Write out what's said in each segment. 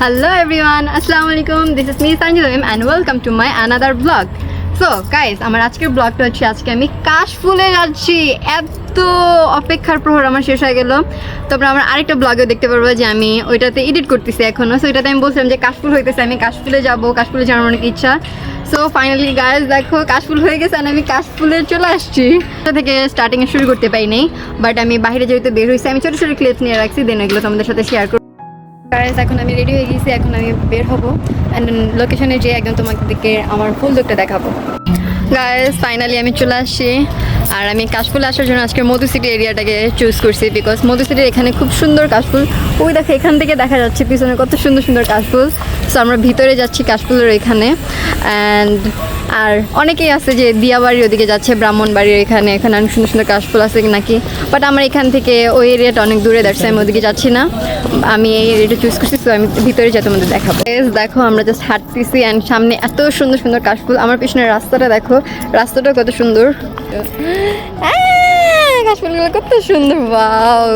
Hello everyone, Assalamu alaikum. This is me Sanjilim and welcome to my another vlog. So guys আমার আজকের ব্লগটা হচ্ছে আজকে আমি কাশফুলে যাচ্ছি। এত অপেক্ষার প্রহর আমার শেষ হয়ে গেল। তারপরে আমরা আরেকটা ব্লগে দেখতে পারব যে আমি ওইটাতে এডিট করতেছি এখনও। সো ওইটাতে আমি বলছিলাম যে কাশফুল হইতেছে আমি কাশফুলে যাব। কাশফুলে যাওয়ার অনেক ইচ্ছা। সো ফাইনালি গাইস দেখো কাশফুল হয়ে গেছে আমি কাশফুলে চলে আসছি। ওটা থেকে স্টার্টিংয়ে শুরু করতে পারি নাই বাট আমি বাইরে যেহেতু বের হয়েছি আমি ছোটো ছোটো ক্লিপস নিয়ে রাখছি দেন এগুলো তোমাদের সাথে শেয়ার গাইস এখন আমি রেডি হয়ে গেছি, এখন আমি বের হব। অ্যান্ড লোকেশনে যেয়ে একদম তোমাদেরকে আমার ফুল লুকটা দেখাবো। গাইস ফাইনালি আমি চলে আসছি। আর আমি কাশফুল আসার জন্য আজকে মধু সিটি এরিয়াটাকে চুজ করছি বিকজ মধু সিটির এখানে খুব সুন্দর কাশফুল। ওই দেখো, এখান থেকে দেখা যাচ্ছে পিছনে কত সুন্দর সুন্দর কাশফুল। সো আমরা ভিতরে যাচ্ছি কাশফুলের এখানে। অ্যান্ড আর অনেকেই আছে যে দিয়াবাড়ির ওদিকে যাচ্ছে ব্রাহ্মণবাড়ির এখানে এখানে অনেক সুন্দর সুন্দর কাশফুল আছে নাকি? বাট আমার এখান থেকে ওই এরিয়াটা অনেক দূরে দাঁড়ছে আমি ওদিকে যাচ্ছি না। আমি এই এরিয়াটা চুজ করছি তো আমি ভিতরে যাতে তোমাদের দেখাবো। দেখো আমরা জাস্ট হাঁটতেছি অ্যান্ড সামনে এত সুন্দর সুন্দর কাশফুল। আমার পিছনের রাস্তাটা দেখো রাস্তাটা কত সুন্দর। আহ, কাশফুলগুলো কত সুন্দর বাও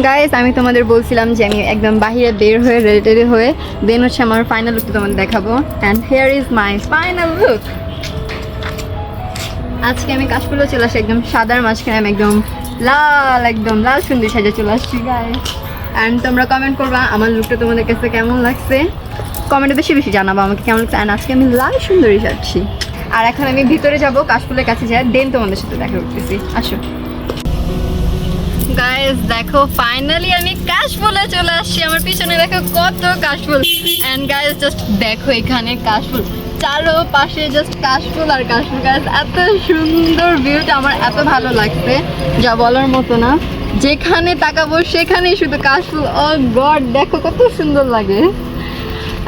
গাইস আমি তোমাদের বলছিলাম যে আমি একদম বাহিরে বের হয়ে রেডি হয়ে দেন হচ্ছে আমার ফাইনাল লুকটা তোমাদের দেখাবো। And here is my final look আজকে আমি কাশফুলও চলে আসি একদম সাদার মাঝখানে, আমি একদম লাল একদম লাল সুন্দর সাজে চলে আসছি গাইস অ্যান্ড তোমরা কমেন্ট করবা আমার লুকটা তোমাদের কাছে কেমন লাগছে? কমেন্টে বেশি বেশি জানাব আমাকে কেমন লাগছে। অ্যান্ড আজকে আমি লাল সুন্দরী সাজছি। আর এখন আমি ভিতরে যাব কাশফুলের কাছে যাই দেন তোমাদের সাথে দেখা করতেছি। আসো। গাইস দেখো ফাইনালি আমি কাশফুলে চলে আসছি। আমার পিছনে দেখো কত কাশফুল। এন্ড গাইস জাস্ট দেখো এখানে কাশফুল। চারো পাশে জাস্ট কাশফুল আর কাশফুল। গাছ এত সুন্দর ভিউটা আমার এত ভালো লাগছে, যা বলার মতো না। যেখানে তাকাবো সেখানেই শুধু কাশফুল। ও গড দেখো কত সুন্দর লাগে।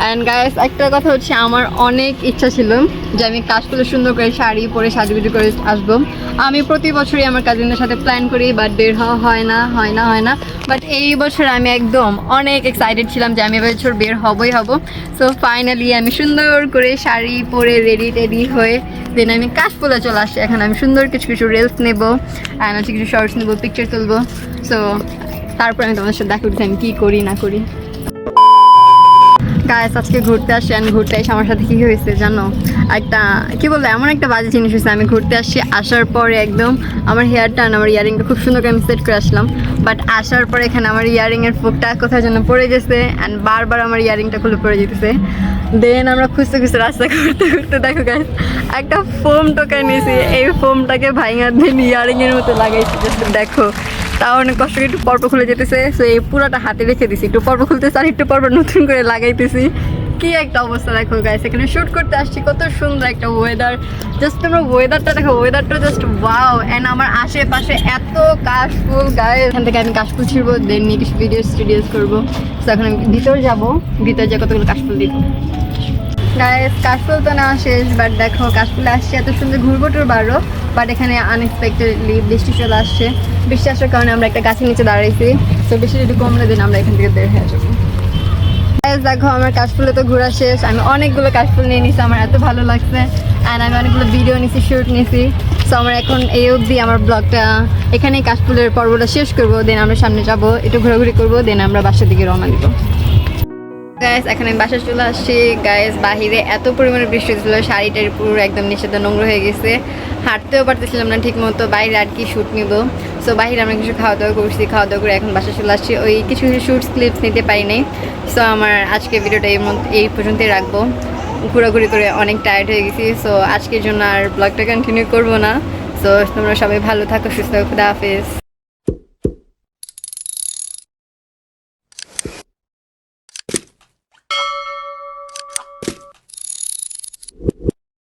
অ্যান্ড গাইস একটা কথা হচ্ছে আমার অনেক ইচ্ছা ছিল যে আমি কাশফুলে সুন্দর করে শাড়ি পরে সাজুগুজু করে আসব। আমি প্রতি বছরই আমার কাজিনদের সাথে প্ল্যান করি বাট বের হওয়া হয় না হয় না হয় না। বাট এই বছর আমি একদম অনেক এক্সাইটেড ছিলাম যে আমি এবছর বের হবই হব। সো ফাইনালি আমি সুন্দর করে শাড়ি পরে রেডি টেডি হয়ে দেন আমি কাশফুলে চলে আসছি। এখন আমি সুন্দর কিছু কিছু রিলস নেব অ্যান্ড হচ্ছে কিছু শর্টস নেব পিকচার তুলবো। সো তারপর আমি তোমাদের সাথে দেখা করছি আমি কী করি, না করি। গায়েস আজকে ঘুরতে আসছি আমি ঘুরতে এসে আমার সাথে কী হয়েছে জানো? একটা, কী বলব, এমন একটা বাজে জিনিস হয়েছে। আমি ঘুরতে আসছি আসার পরে একদম আমার হেয়ারটা আমার ইয়ারিংটা খুব সুন্দর করে আমি সেট করে আসলাম। বাট আসার পরে এখানে আমার ইয়ারিংয়ের ফুকটা কোথায় যেন পড়ে গেছে অ্যান্ড বারবার আমার ইয়ারিংটা খুলে পড়ে যেতেছে। দেন আমরা খুঁজতে খুঁজতে রাস্তা ঘুরতে ঘুরতে দেখো গাইস একটা ফোম টোকা নিয়েছি। এই ফোমটাকে ভাইঙা দিন ইয়ারিংয়ের মতো লাগাইছি। দেখো তাও অনেক কষ্ট করে একটু পর্ব খুলে যেতেছে। সো এই পুরোটা হাতে রেখে দিছি। একটু পর্ব খুলতেছে আর একটু পর্ব নতুন করে লাগাইতেছি। কি একটা অবস্থা দেখো গাইস এখানে শুট করতে আসছি, কত সুন্দর একটা ওয়েদার জাস্ট তোমরা ওয়েদারটা দেখো ওয়েদারটা জাস্ট ওয়াও অ্যান্ড আমার আশেপাশে এত কাশফুল গায়ে এখান থেকে আমি কাশফুল ছিড়বো দেন নিয়ে কিছু ভিডিওস টিডিওস করব। তো এখন আমি ভিতর যাব, ভিতর যে কতগুলো কাশফুল দিব গাইস কাশফুল তো না শেষ বাট দেখো কাশফুল আসছে, এত সুন্দর ঘুরবো টুরবারও বাট এখানে আনএক্সপেক্টেডলি বৃষ্টি চলে আসছে। বৃষ্টি আসার কারণে আমরা একটা গাছের নিচে দাঁড়াইছি। তো বৃষ্টি যদি কমলে দিন আমরা এখান থেকে বের হয়ে যাব। দেখো, আমার কাশফুলে তো ঘোরা শেষ। আমি অনেকগুলো কাশফুল নিয়ে নিছি, আমার এত ভালো লাগছে। অ্যান্ড আমি অনেকগুলো ভিডিও নিছি শ্যুট নিছি। সো আমার এখন এই অবধি আমার ব্লগটা এখানেই কাশফুলের পর্বটা শেষ করব। দেন আমরা সামনে যাব, একটু ঘোরাঘুরি করব। দেন আমরা বাসার দিকে রওনা দিব। গাইস এখন আমি বাসায় চলে আসছি। গাইস বাহিরে এত পরিমাণে বৃষ্টি হচ্ছিল শাড়িটার পুরো একদম নিষেধ, নোংরা হয়ে গেছে। হাঁটতেও পারতেছিলাম না ঠিক মতো বাইরে আর কি শ্যুট নিব। সো বাইরে আমরা কিছু খাওয়া দাওয়া করছি খাওয়া দাওয়া করে এখন বাসায় চলে আসছি। ওই কিছু কিছু শ্যুটস ক্লিপস নিতে পারি নাই। সো আমার আজকে ভিডিওটা এই এই পর্যন্তই রাখব। ঘোরাঘুরি করে অনেক টায়ার্ড হয়ে গেছি। সো আজকের জন্য আর ব্লগটা কন্টিনিউ করব না। সো তোমরা সবাই ভালো থাকো, সুস্থ থাকো, খুদা হাফেজ।